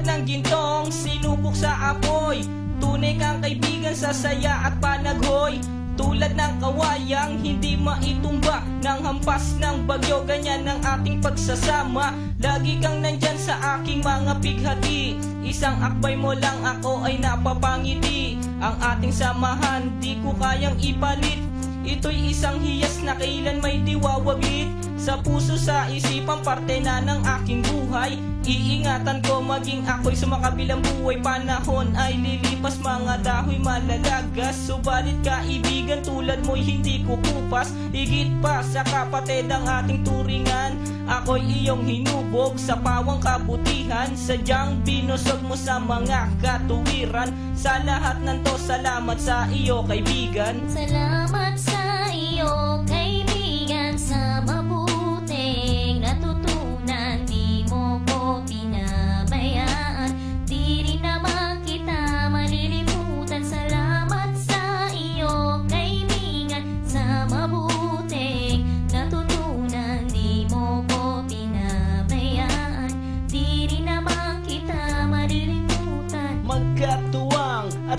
Tulad ng gintong sinubok sa apoy. Tunay kang kaibigan sa saya at panaghoy. Tulad ng kawayang hindi maitumba. Ng hampas ng bagyo Ganyan ang ating pagsasama. Lagi kang nandyan sa aking mga pighati. Isang akbay mo lang ako ay napapangiti. Ang ating samahan di ko kayang ipalit. Ito'y isang hiyas na kailan may diwawaglit Sa puso sa isipan parte na ng aking buhay Iingatan ko maging ako'y sumakabilang buhay. Panahon ay lilipas mga dahoy malalagas. Subalit kaibigan tulad mo'y hindi kukupas. Higit pa sa kapatid ang ating turingan. Ako'y iyong hinubog sa pawang kabutihan. Sadyang binusog mo sa mga katuwiran. Sa lahat ng to salamat sa iyo kaibigan. Salamat sa iyo, kaibigan,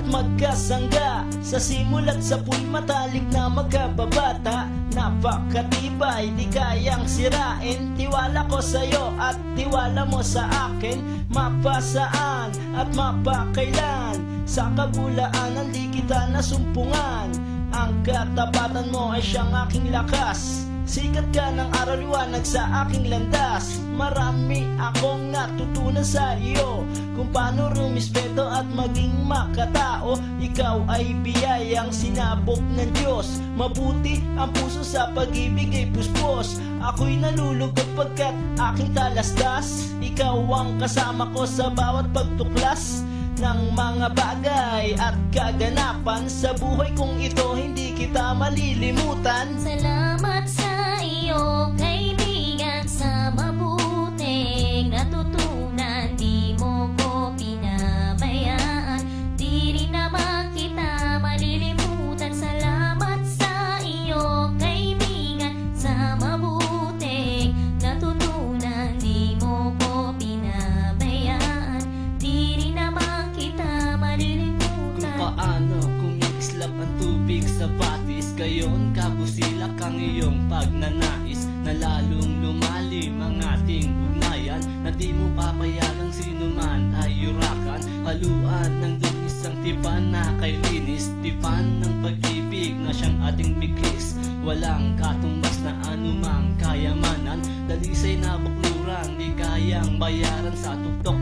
at magkasangga. Sa simula't sa po'y matalik na magkababata. Napakatibay, di kayang sirain. Tiwala ko sa'yo at tiwala mo sa akin. Mapasaan at mapakailan. Sa kabulaanan di kita nasumpungan. Ang katapatan mo ay siyang aking lakas Sikat ka ng araw liwanag sa aking landas. Marami akong natutunan sa iyo. Kung paano rumispeto at maging makatao Ikaw ay biyayang sinabok ng Diyos. Mabuti ang puso sa pag-ibig ay puspos. Ako'y nalulugod pagkat aking talastas. Ikaw ang kasama ko sa bawat pagtuklas ng mga bagay at kaganapan Sa buhay kong ito. Hindi kita malilimutan. Salamat Gayon kabusilak ang iyong pagnanais Na lalong lumalim ang ating ugnayan Na di mo papayagang sino man ay yurakan. Haluan ng dungis ang tipan na kay linis Tipan ng pag-ibig na siyang ating biglis. Walang katumbas na anumang kayamanan Dalisay na bakluran di kayang bayaran sa tuktok